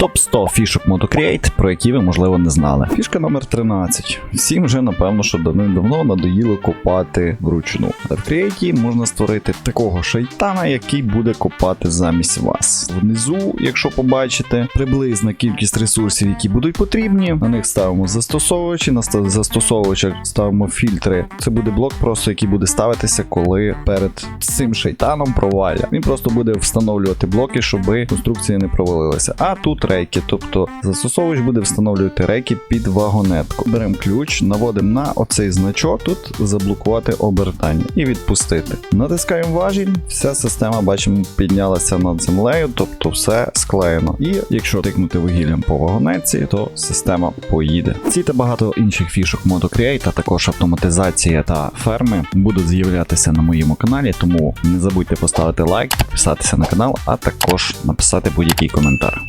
Топ 100 фішок MotoCreate, про які ви можливо не знали. Фішка номер 13. Всім вже напевно, що давним-давно надоїло копати вручну. А в Create можна створити такого шайтана, який буде копати замість вас. Внизу, якщо побачите, приблизна кількість ресурсів, які будуть потрібні. На них ставимо застосовувачі, на застосовувачах ставимо фільтри. Це буде блок, просто який буде ставитися, коли перед цим шайтаном проваля. Він просто буде встановлювати блоки, щоб конструкція не провалилася. А тут рейки, тобто застосовувач буде встановлювати рейки під вагонетку. Беремо ключ, наводимо на оцей значок, тут заблокувати обертання і відпустити. Натискаємо важіль, вся система, бачимо, піднялася над землею, тобто все склеєно. І якщо тикнути вугіллям по вагонетці, то система поїде. Ці та багато інших фішок MotoCreate, а також автоматизація та ферми будуть з'являтися на моєму каналі, тому не забудьте поставити лайк, підписатися на канал, а також написати будь-який коментар.